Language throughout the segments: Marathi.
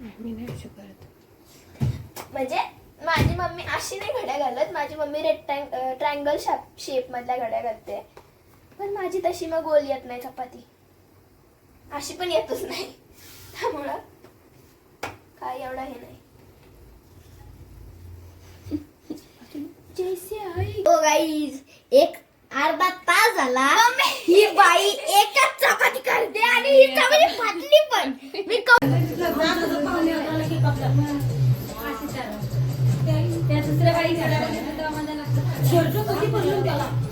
मी नाही असं करत. म्हणजे माझी मम्मी अशी नाही घड्या घालत माझी मम्मी रेक्टँग ट्रायंगल शेप मधल्या घड्या घालते. पण माझी तशी मग गोल येत नाही चपाती. अशी पण येतच नाही. त्यामुळं काय एवढा हे नाही. जैसे आई. ओ गाईज एक अर्धा तास झाला. ही बाई एकच चपाती करते आणि ही चपाती फाटली पण. मी कौ- Wu,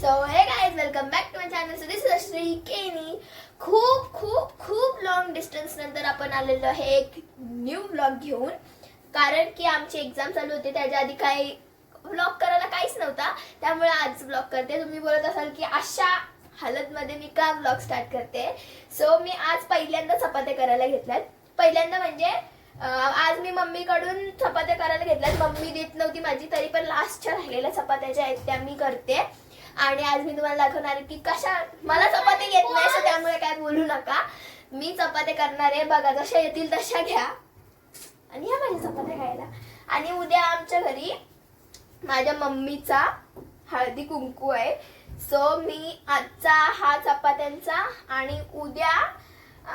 so hey guys welcome back to my channel so this is Shri Keni खूप खूप खूप लॉंग डिस्टन्स नंतर आपण आलेलो आहे एक न्यू ब्लॉग घेऊन. कारण की आमची एक्झाम चालू होती त्याच्या आधी काही ब्लॉग करायला काहीच नव्हता. त्यामुळे आज ब्लॉग करते. तुम्ही बोलत असाल की अशा हालतमध्ये मी का ब्लॉग स्टार्ट करते? सो मी आज पहिल्यांदा चपात्या करायला घेतल्यात. पहिल्यांदा म्हणजे आज मी मम्मीकडून चपात्या करायला घेतल्यात. मम्मी देत नव्हती माझी तरी पण लास्टच्या राहिलेल्या चपात्या ज्या आहेत त्या मी करते. आणि आज मी तुम्हाला दाखवणार आहे की कशा मला चपाती येत नाही सो त्यामुळे काय बोलू नका. मी चपात्या करणार आहे बघा जशा येतील तशा घ्या. आणि या माझ्या चपात्या खायला. आणि उद्या आमच्या घरी माझ्या मम्मीचा हळदी कुंकू आहे. सो मी आजचा हा चपात्यांचा आणि उद्या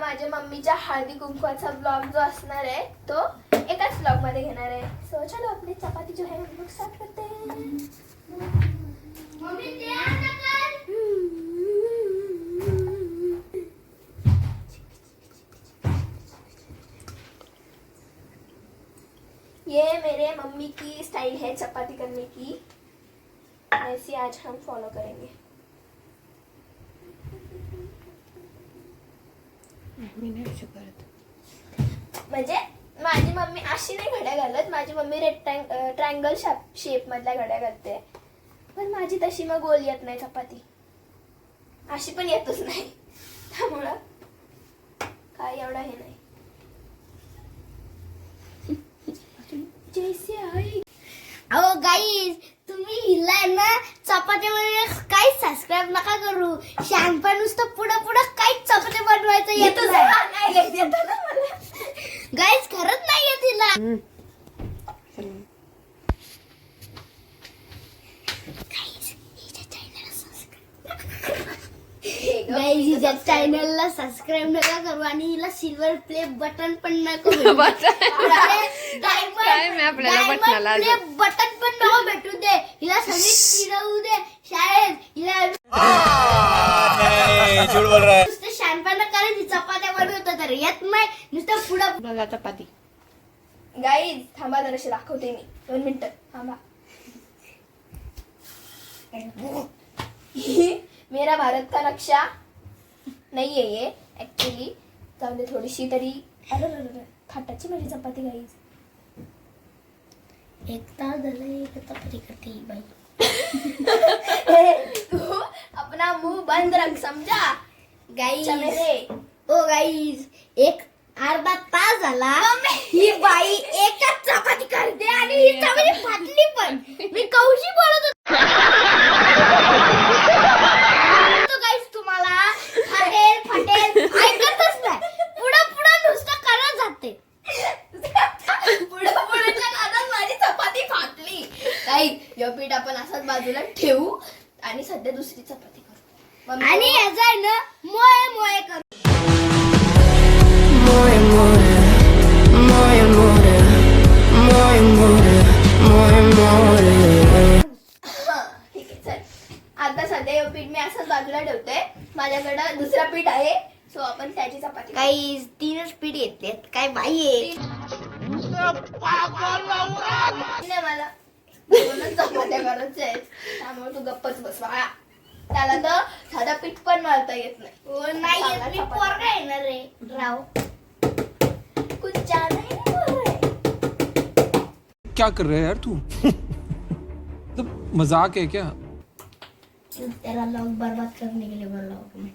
माझ्या मम्मीच्या हळदी कुंकवाचा ब्लॉग जो असणार आहे तो एकाच ब्लॉगमध्ये घेणार आहे. सो चलो आपली चपाती जो आहे मग स्टार्ट करते. ये मेरे मम्मी की स्टाइल है चपाती करने की। ऐसी आज हम फॉलो करेंगे। मी नाही म्हणजे माझी मम्मी अशी नाही घड्या घालत माझी मम्मी रेक्टँग ट्रायंगल शेप मधल्या घड्या घालते. पण माझी तशी मग गोल येत नाही चपाती. अशी पण येतच नाही. त्यामुळं काय एवढा हे नाही. जैसे आई. अहो गाईज तुम्ही हिला आहे ना चपात्यामध्ये काहीच सबस्क्राईब नका करू. शहाणपण नुसतं पुढं पुढं काहीच चपात्या बनवायचं येत येतच मला. गाईज खरंच नाही येत हिला. तर चॅनलला सबस्क्राईब नका करू आणि हिला सिल्वर प्ले बटन पण नका आपल्याला बटनाला प्ले बटन पण नको भेटू दे हिला सगळी चिडवू दे शाळेत हिला है। नुसतं शहाणपणा करायची चपात्या बनवतो तर. येत नाही. नुसतं पुढं बघा. चपाती. गाईज थांबा जराशी दाखवते मी. दोन मिनिटं. थांबा. मेरा भारत का नक्शा नाही आहे ये ऍक्च्युली जाऊ दे थोडीशी तरी. अरे अरे, खाटाची माझी चपाती गाईज एक तास झालं एक करते ही बाई. तू अपना मुंह बंद रख समझा? गाईज चमेरे ओ गाईज एक अर्धा तास झाला. ही बाई एकच चपाती करते आणि ही चपाती फाटली पण. मी कौशी बोलत होतो गाईज तुम्हाला फाटेल फाटेल ऐकतच नाही पुढं पुढं नुसतं करत जाते पुढे पुढेच्या कानात माझी चपाती फाटली काही यो पीठ आपण असाच बाजूला ठेवू आणि सध्या दुसरी चपाती करू. मम्मी- आणि याचा आहे ना मोये मोये कर. More and more, more and more, more and more, more and more. हा, ठीक आहे चल. आता सध्या हे पीठ मी असंच बाजूला ठेवते. माझ्याकडं दुसरा पीठ आहे सो आपण त्याची चपाती काही तीनच पीठ येते काय बाई आहे नाही मला. दोनच चपात्या करायच्या आहेत त्यामुळे तू गप्पच बस बाळा. त्याला तर साधा पीठ पण मळता येत नाही. हो, नाही येत, मी पोरगा आहे ना रे. राव. कुछ ज्यादा ही नहीं बोल रहे क्या कर रहा है यार तू? मतलब मजाक है क्या? त्याला लॉग बर्बाद करने के लिए बोल रहा हूँ मैं.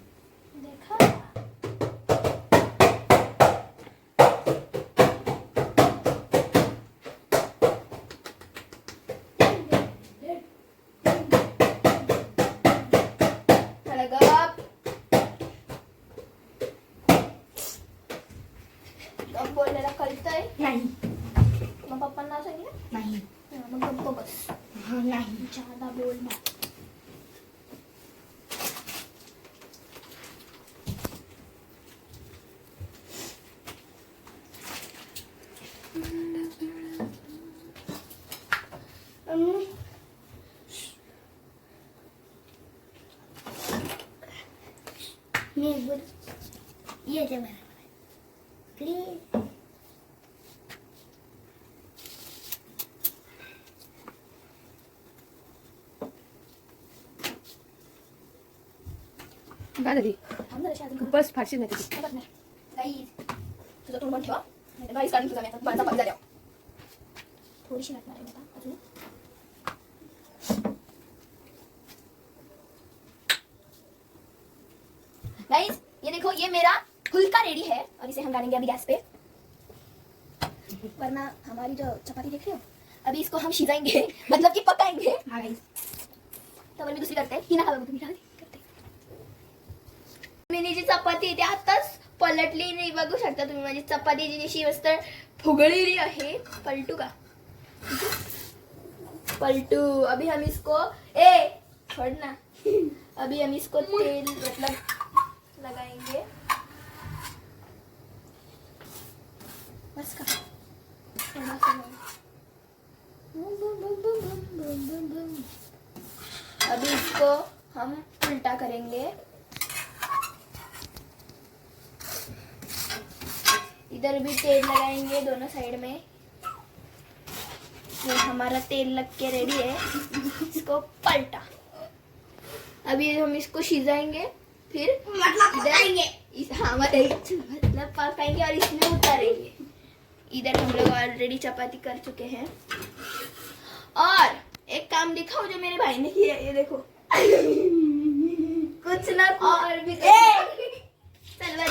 बोलायला कळतंय? नाही. मग पप्पांना सांगितलं नाही. मग गप्प बस. हा, नाही. ज्यादा बोल मत करू. बस फारशी नाही तुझं तोंड ठेवा नाही काढून तुझा मी माझा पग झाल्यावर थोडीशी घालणार आहे मी अजून गाइस ये देखो ये मेरा फुल्का रेडी है। और इसे हम डालेंगे अभी गैस पे। वरना हमारी जो चपाती देख रहे हो अभी इसको हम शिजाएँगे मतलब कि पकाएँगे। हा गाईस तर मी दुसरी करते ही नका बघू तुम्ही राहू मिनीची चपाती इथे आताच पलटली नाही बघू शकता तुम्ही. माझी चपाती जी जशी मस्त फुगलेली आहे. पलटू का? पलटू. अभी हम इसको ए छोड़ ना. अभी हम इसको तेल मतलब लगाएंगे. बस का. थोड़ा सा अभी इसको हम उल्टा करेंगे. इधर भी तेल लगाएँगे दोनों साइड में। ये हमारा तेल लग के रेडी है। इसको पलटा। अभी हम इसको सिजाएँगे फिर मतलब इधर इस हाँ मतलब मतलब पकाएँगे और इसमें उतारेंगे। इधर हम लोग ऑलरेडी चपाती कर चुके हैं। और एक काम दिखाओ जो मेरे भाई ने किया ये देखो। कुछ ना और भी चल चला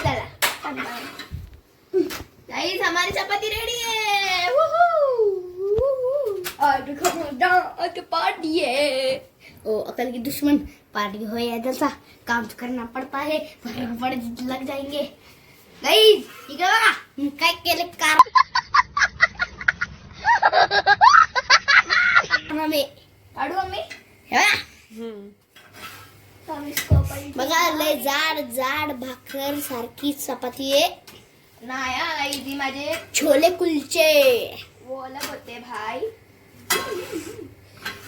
गाइस हमारी चपाती रेडी है। और देखो पार्टी है। ओ अकल की दुश्मन पार्टी हो या जैसा काम तो करना पड़ता है बड़े लग जाएँगे। काय केलं कार मम्मी काढू मम्मी हे बघा. हम्म. बघा लय जाड जाड भाकर सारखी चपाती आहे नाही हा गाईस माझे. छोले कुलचे. वो अलग होते भाई.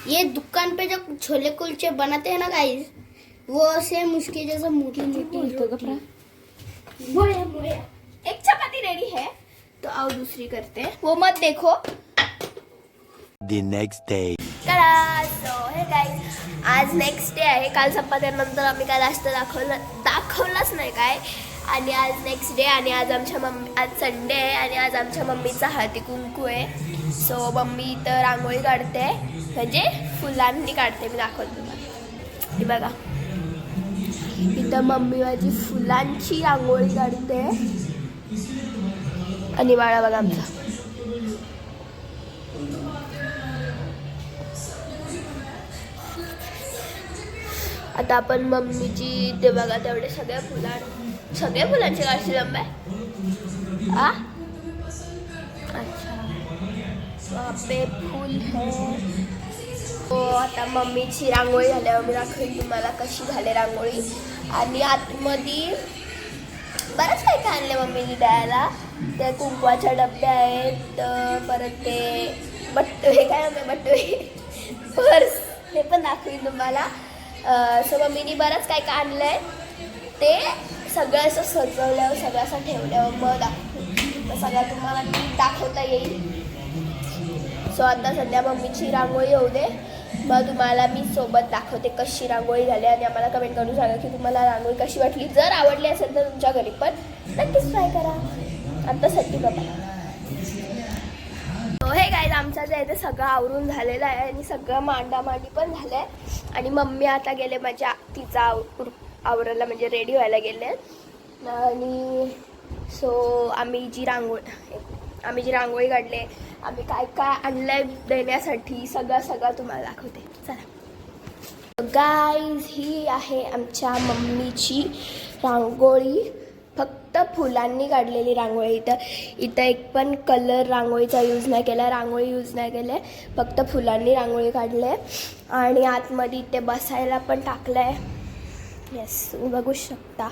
ये दुकान पे जो छोले कुलचे बनाते हैं ना गाइस वो सेम उसके जैसा मोटी मोटी गप्रा बोले बोले। एक चपाती रेडी है तो आओ दूसरी करते हैं। वो मत देखो। The next day. हे आज नेक्स्ट डे आहे. काल संपादनानंतर आम्ही काय जास्त दाखवलं दाखवलंच नाही काय. आणि आज नेक्स्ट डे आणि आज आमच्या मम्मी आज संडे आहे आणि आज आमच्या मम्मीचा हळदी कुंकू आहे. सो मम्मी इथं रांगोळी काढते. म्हणजे फुलांनी काढते मी दाखवते तुम्हाला. हे बघा. इथं मम्मी माझी फुलांची रांगोळी काढते. आणि बाळा बघा आमचा. आता आपण मम्मीची ते बघा तेवढे सगळ्या फुलां सगळ्या फुलांची काढशील आंबे आ अच्छा वहाँ पे फूल है हो आता मम्मीची रांगोळी झाल्यावर मी दाखवेन तुम्हाला कशी झाली रांगोळी आणि आतमध्ये बरंच काही काय आणलं मम्मीने द्यायला त्या कुंकवाच्या डब्या आहेत अं, परत ते बट्ट हे काय म्हणते बट्टे पर्स हे पण दाखवीन तुम्हाला सो मम्मीनी बरंच काय काय आणलं आहे ते सगळं असं सजवल्यावर सगळं असं ठेवल्यावर मग दाखव. सगळं तुम्हाला नीट दाखवता येईल. सो आता सध्या मम्मीची रांगोळी होऊ दे मग तुम्हाला मी सोबत दाखवते कशी रांगोळी झाली आणि आम्हाला कमेंट करून सांगा की तुम्हाला रांगोळी कशी वाटली. जर आवडली असेल तर तुमच्या घरी पण नक्कीच ट्राय करा. आता बाबा हो हे काय आमचं जे आहे ते सगळं आवरून झालेलं आहे आणि सगळं मांडामांडी पण झालं आहे आणि मम्मी आता गेले माझ्या तिचा आव- आवरायला म्हणजे रेडी व्हायला गेले आणि सो आम्ही जी रांगोळी आम्ही जी रांगोळी काढले आम्ही काय काय आणलंय देण्यासाठी सगळं सगळं तुम्हाला दाखवते. चला. गाईज ही आहे आमच्या मम्मीची रांगोळी. फक्त फुलांनी काढलेली रांगोळी इथं. इथं एक पण कलर रांगोळीचा यूज नाही केला रांगोळी यूज नाही केले. फक्त फुलांनी रांगोळी काढले. आणि आतमध्ये इथे बसायला पण टाकलं आहे येस बघू शकता.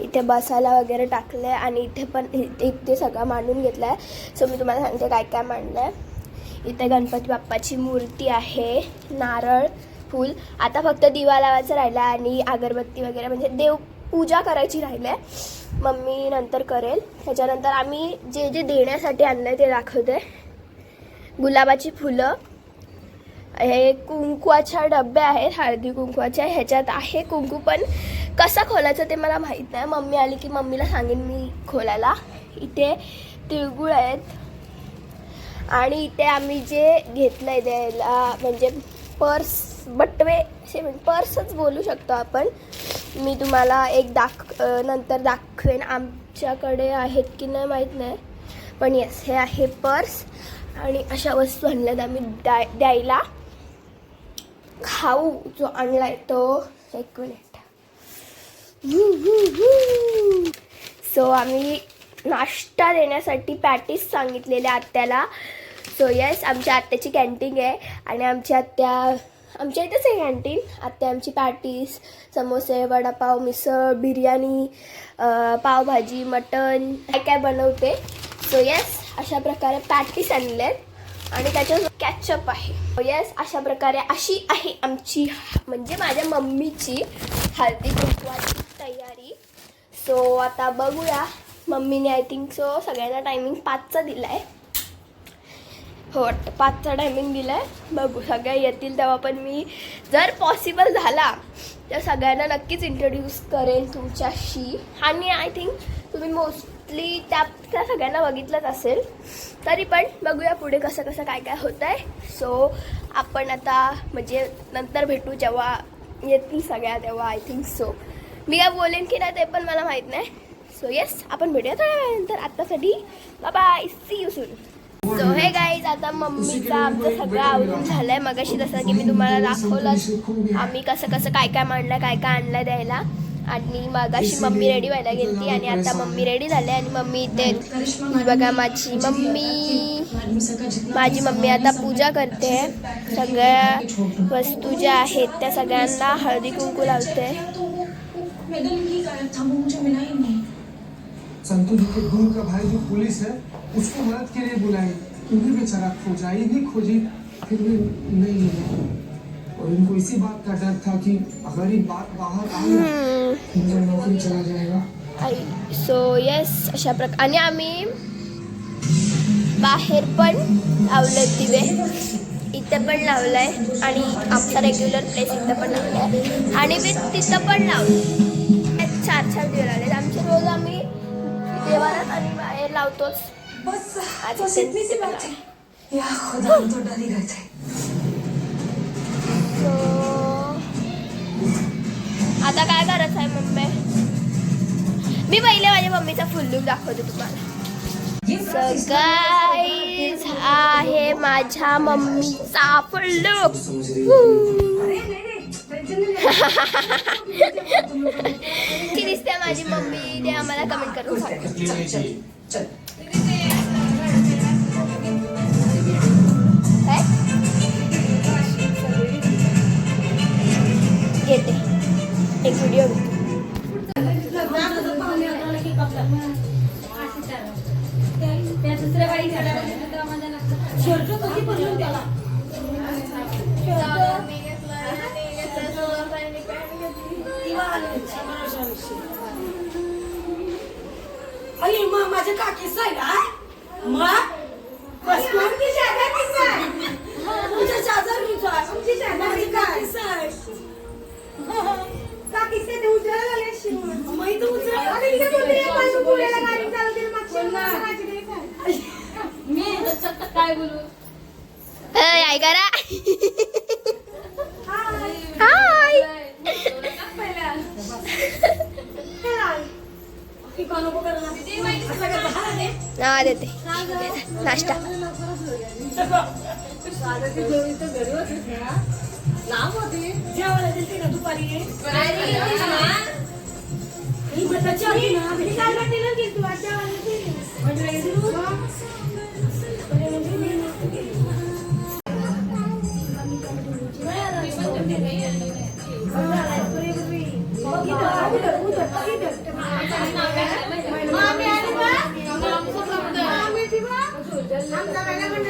इथे बसायला वगैरे टाकलं आहे आणि इथे पण इथे सगळं मांडून घेतलं आहे सो मी तुम्हाला सांगते काय काय मांडलं आहे इथे गणपती बाप्पाची मूर्ती आहे. नारळ फूल. आता फक्त दिवा लावायचं राहिलं आहे आणि अगरबत्ती वगैरे म्हणजे देव पूजा करायची राहिलं आहे मम्मी नंतर करेल. त्याच्यानंतर आम्ही जे जे देण्यासाठी आणलं आहे ते दाखवते. गुलाबाची फुलं. हे कुंकवाच्या डब्या आहेत हळदी कुंकवाच्या ह्याच्यात आहे कुंकू पण कसं खोलायचं ते मला माहीत नाही. मम्मी आली की मम्मीला सांगेन मी खोलायला. इथे तिळगुळ आहेत. आणि इथे आम्ही जे घेतलं आहे द्यायला म्हणजे पर्स बटवे असे म्हणजे पर्सच बोलू शकतो आपण. मी तुम्हाला एक दाख नंतर दाखवेन आमच्याकडे आहेत की नाही माहीत नाही. पण येस हे आहे पर्स. आणि अशा वस्तू आणल्यात आम्ही द्या द्यायला. खाऊ जो आणलाय तो. एक मिनिट सो आम्ही नाश्ता देण्यासाठी पॅटीस सांगितलेल्या आत्याला. सो येस आमच्या आत्याची कॅन्टीन आहे. आणि आमच्या आत्या आमच्या इथेच आहे कॅन्टीन आत्या आमची पॅटीस समोसे वडापाव मिसळ बिर्याणी पावभाजी मटन काय काय बनवते. सो येस अशा प्रकारे पॅटीस आणले आहेत आणि त्याच्यावर कॅचअप आहे. Oh येस अशा प्रकारे अशी आहे आमची म्हणजे माझ्या मम्मीची हळदी कुंकवाची तयारी. सो आता बघूया. मम्मीने आय थिंक सो सगळ्यांना टायमिंग पाचचा दिला आहे हो वाटतं पाचचा टायमिंग दिला आहे बघू सगळ्या येतील तेव्हा पण मी जर पॉसिबल झाला तर सगळ्यांना नक्कीच इंट्रोड्यूस करेन तुमच्याशी. आणि आय थिंक तुम्ही मोस्ट मोस्टली त्या त्या सगळ्यांना बघितलंच असेल. तरी पण बघूया पुढे कसं कसं काय काय होतं आहे सो आपण आता म्हणजे नंतर भेटू जेव्हा येतील सगळ्या तेव्हा आय थिंक सो मी काय बोलेन की नाही ते पण मला माहीत नाही. सो येस आपण भेटूया थोड्या वेळानंतर. आत्तासाठी bye see you soon so hey guys आता मम्मीचा आमचं सगळं आवडून झालंय. मगाशी जसं की मी तुम्हाला दाखवलं आम्ही कसं कसं काय काय मांडलं काय काय आणलं द्यायला. आणि मगाशी मम्मी रेडी व्हायला गेली आणि आता मम्मी रेडी झाले आणि मम्मी इथे बघा माझी मम्मी. माझी मम्मी आता पूजा करते. सगळ्या वस्तू ज्या आहेत त्या सगळ्यांना हळदी कुंकू लावते. मैडम गायब था वो मुझे मिला नहीं. संतू जी के गुरु का भाई जो पुलिस है उसको मदद के लिए बुलाई उन्हें बेचारा खोजी फिर भी नहीं मिला। और इनको इसी बात का डर था कि अगर ये बात बाहर आ गया तो मेरा नौकरी चला जाएगा। सो येस अशा प्रकार आणि आम्ही बाहेर पण लावले दिवे इथे पण लावलाय आणि आमचा रेग्युलर प्लेस इथं पण लावलाय. आणि मी तिथं पण लावलं चार चार दिवे लावले आमचे रोज आम्ही देवारात आणि बाहेर लावतोच. बस आज सी आता काय करायचं आहे मम्मी? मी पहिले माझ्या मम्मीचा फुल लुक दाखवते तुम्हाला. ये आहे माझ्या मम्मीचा फुल लुक दिसते माझी मम्मी? ते आम्हाला कमेंट करून काय बोलू? काय करा हाय. हा देते. नाश्ता. जेवायला दिलते ना दुपारी?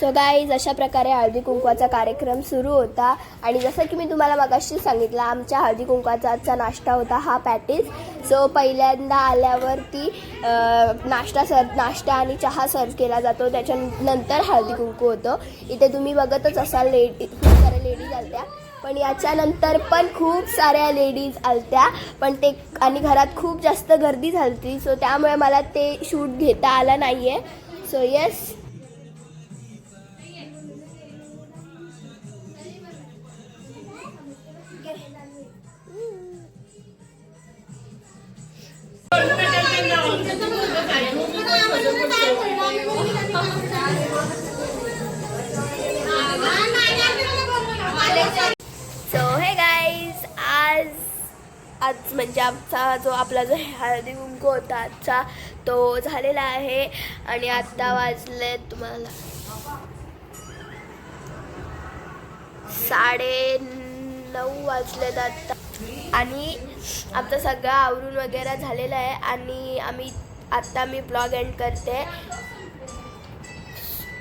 सो गाईज अशा प्रकारे हळदी कुंकवाचा कार्यक्रम सुरू होता. आणि जसं की मी तुम्हाला मगाशी सांगितलं आमच्या हळदी कुंकवाचा आजचा नाश्ता होता हा पॅटीस. सो पहिल्यांदा आल्यावरती नाश्ता सर्व नाश्ता आणि चहा सर्व केला जातो. त्याच्यानंतर हळदी कुंकू होतं. इथे तुम्ही बघतच असाल लेडी खूप साऱ्या लेडीज आलत्या. पण याच्यानंतर पण खूप साऱ्या लेडीज आलत्या. पण ते आणि घरात खूप जास्त गर्दी झाली सो त्यामुळे मला ते शूट घेता आलं नाही आहे सो येस आपला जो हळदी कुंकू होता आजचा तो झालेला आहे. आणि आत्ता वाजले तुम्हाला. साडे नऊ वाजलेत आत्ता आणि आमचा सगळं आवरून वगैरे झालेला आहे. आणि आम्ही आत्ता मी ब्लॉग एंड करते.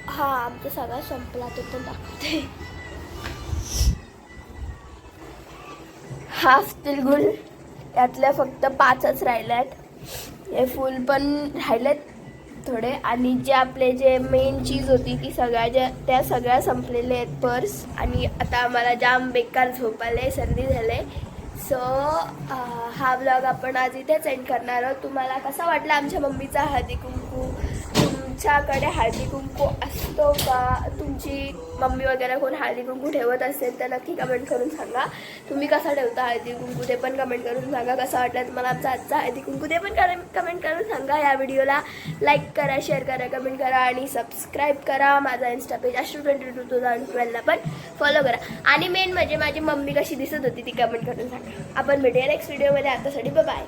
हा आमचा सगळा संपला. तो पण दाखवते. हाफ तिलगुल यातल्या फक्त पाचच राहिल्या आहेत हे फुल पण राहिलेत थोडे. आणि जे आपले जे मेन चीज होती ती सगळ्या ज्या त्या सगळ्या संपलेल्या आहेत पर्स आणि आता आम्हाला जाम बेकार झोप आले सर्दी झाले सो हा ब्लॉग आपण आज इथेच एंड करणार आहोत. तुम्हाला कसा वाटला आमच्या मम्मीचा हळदी कुंकू? तुमच्याकडे हळदी कुंकू असतो का? तुमची मम्मी वगैरे कोण हळदी कुंकू ठेवत असेल तर नक्की कमेंट करून सांगा. तुम्ही कसा ठेवता हळदी कुंकू ते पण कमेंट करून सांगा. कसा वाटला तुम्हाला आमचा आजचा हळदी कुंकू ते पण कमेंट करून सांगा. या व्हिडिओला लाईक करा शेअर करा कमेंट करा आणि सबस्क्राईब करा. माझा insta page Ashru twenty two two thousand ट्वेल्वला पण फॉलो करा. आणि मेन म्हणजे माझी मम्मी कशी दिसत होती ती कमेंट करून सांगा. आपण भेटूया नेक्स्ट व्हिडिओमध्ये आतासाठी बाय